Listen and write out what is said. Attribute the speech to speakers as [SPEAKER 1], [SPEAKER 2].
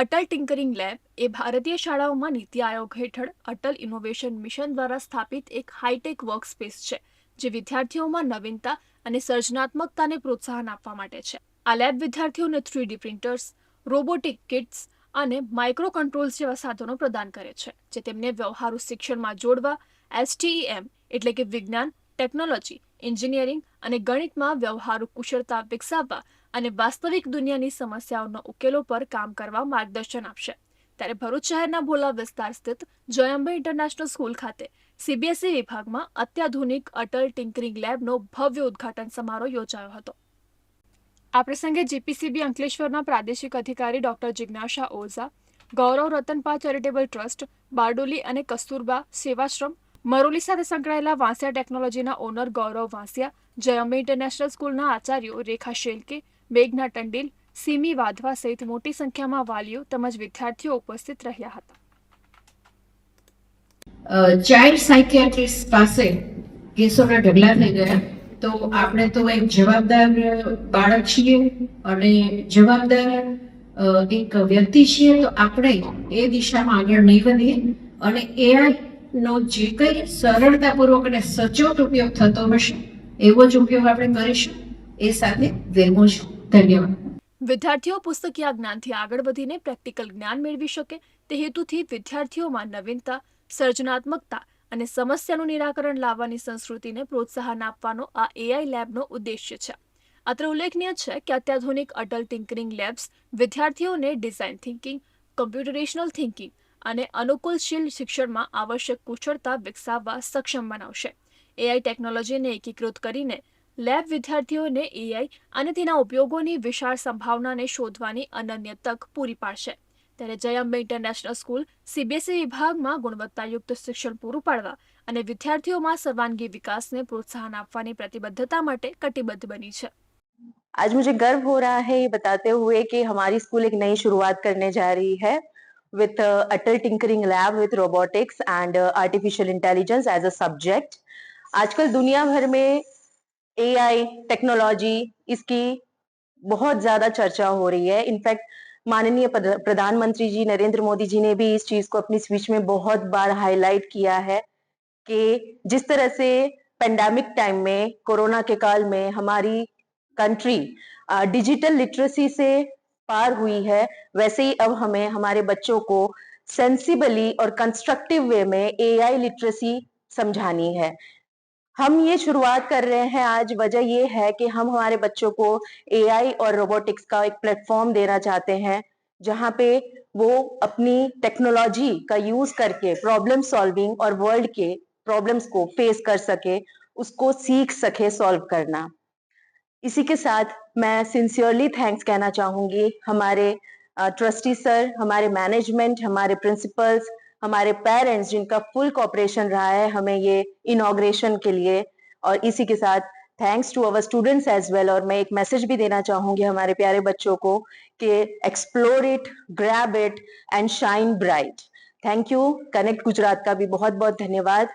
[SPEAKER 1] Atal tinkering lab એ ભારતીય શાળાઓમાં નીતિ આયોગ હેઠળ અટલ ઇનોવેશન મિશન દ્વારા સ્થાપિત એક હાઈટેક વર્કસ્પેસ છે, જે વિદ્યાર્થીઓમાં નવીનતા અને સર્જનાત્મકતાને પ્રોત્સાહન આપવા માટે છે. આ લેબ વિદ્યાર્થીઓને three D printers, robotic kits અને માઇક્રો કંટ્રોલ્સ જેવા સાધનો પ્રદાન કરે છે, જે તેમને વ્યવહારુ શિક્ષણમાં જોડવા એસટીઈએમ એટલે કે વિજ્ઞાન, ટેકનોલોજી એન્જિનિયરિંગ અને ગણિતમાં વ્યવહારુ કુશળતા વિકસાવવા અને વાસ્તવિક દુનિયાની સમસ્યાઓના ઉકેલો પર કામ કરવા માર્ગદર્શન આપશે. ત્યારે ભરૂચ શહેરના ભોલા વિસ્તાર સ્થિત જયંબે ઇન્ટરનેશનલ સ્કૂલ ખાતે સીબીએસઈ વિભાગમાં અત્યાધુનિક અટલ ટિંકરિંગ લેબનો ભવ્ય ઉદ્ઘાટન સમારોહ યોજાયો હતો. આ પ્રસંગે જીપીસીબી અંકલેશ્વરના પ્રાદેશિક અધિકારી ડોક્ટર જિજ્ઞાસા ઓઝા, ગૌરવ રતનપા ચેરિટેબલ ટ્રસ્ટ, બારડોલી અને કસ્તુરબા સેવાશ્રમ મરોલી સાથે સંકળાયેલા વાંસિયા ટેકનોલોજીના ઓનર ગૌરવ વાંસિયા, જયંબે ઇન્ટરનેશનલ સ્કૂલના આચાર્યો રેખા શેલકે, મેઘના ટંડેલ, સીમી વાધવા સહિત મોટી સંખ્યામાં વાલીઓ તેમજ વિદ્યાર્થીઓ ઉપસ્થિત રહ્યા હતા.
[SPEAKER 2] ચાઇલ્ડ સાયકિયાટ્રિસ્ટ પાસે કેસોના ઢગલા થઈ ગયા. તો આપણે તો એક જવાબદાર બાળક છીએ અને જવાબદાર એક વ્યક્તિ છીએ. તો આપણે એ દિશામાં આગળ નહીં વધીએ. અને એઆઈ નો જે કંઈ સરળતાપૂર્વક અને સચોટ ઉપયોગ થતો હશે, એવો જ ઉપયોગ આપણે કરીશું. એ સાથે વિરમું છું ધન્યવાદ.
[SPEAKER 1] વિદ્યાર્થીઓ પુસ્તકીય જ્ઞાનથી આગળ વધીને પ્રેક્ટિકલ જ્ઞાન મેળવી શકે તે હેતુથી વિદ્યાર્થીઓમાં નવીનતા, સર્જનાત્મકતા અને સમસ્યાનું નિરાકરણ લાવવાની સંસ્કૃતિને પ્રોત્સાહન આપવાનો આ એઆઈ લેબનો ઉદ્દેશ્ય છે. અત્રે ઉલ્લેખનીય છે કે અત્યાધુનિક અટલ ટિંકરિંગ લેબ્સ વિદ્યાર્થીઓને ડિઝાઇન થિંકિંગ, કમ્પ્યુટરેશનલ થિંકિંગ અને અનુકૂલશીલ શિક્ષણમાં આવશ્યક કુશળતા વિકસાવવા સક્ષમ બનાવશે એઆઈ ટેકનોલોજીને એકીકૃત કરીને લેબ વિદ્યાર્થીઓને એઆઈ અને તેના ઉપયોગોની વિશાળ સંભાવનાને શોધવાની અનન્ય તક પૂરી પાડશે ત્યારે જયંબે ઇન્ટરનેશનલ સ્કૂલ સીબીએસઈ વિભાગમાં ગુણવત્તાયુક્ત શિક્ષણ પૂરું પાડવા અને વિદ્યાર્થીઓમાં સર્વાંગી વિકાસને પ્રોત્સાહન આપવાની પ્રતિબદ્ધતા માટે કટિબદ્ધ બની છે
[SPEAKER 3] आज मुझे गर्व हो रहा है ये बताते हुए कि हमारी स्कूल एक नई शुरुआत करने जा रही है with Atal tinkering lab with robotics and artificial intelligence as a subject आजकल दुनिया भर में एआई टेक्नोलॉजी इसकी बहुत ज़्यादा चर्चा हो रही है। इनफैक्ट माननीय प्रधानमंत्री जी नरेंद्र मोदी जी ने भी इस चीज़ को अपनी स्पीच में बहुत बार हाईलाइट किया है कि जिस तरह से पेंडेमिक टाइम में कोरोना के काल में हमारी कंट्री डिजिटल लिटरेसी से पार हुई है, वैसे ही अब हमें, हमारे बच्चों को सेंसिबली और कंस्ट्रक्टिव वे में एआई लिटरेसी समझानी है। हम ये शुरुआत कर रहे हैं, आज वजह ये है कि हम हमारे बच्चों को एआई और रोबोटिक्स का एक प्लेटफॉर्म देना चाहते हैं, जहाँ पे वो अपनी टेक्नोलॉजी का यूज़ करके प्रॉब्लम सॉल्विंग और वर्ल्ड के प्रॉब्लम्स को फेस कर सके, उसको सीख सके सॉल्व करना। इसी के साथ मैं सिंसियरली थैंक्स कहना चाहूँगी हमारे ट्रस्टी सर हमारे मैनेजमेंट हमारे प्रिंसिपल्स हमारे पेरेंट्स जिनका फुल कॉपरेशन रहा है हमें ये इनॉग्रेशन के लिए। और इसी के साथ thanks to our students as well और मैं एक मैसेज भी देना चाहूँगी हमारे प्यारे बच्चों को कि explore it grab it and shine bright thank you connect Gujarat का भी बहुत बहुत धन्यवाद।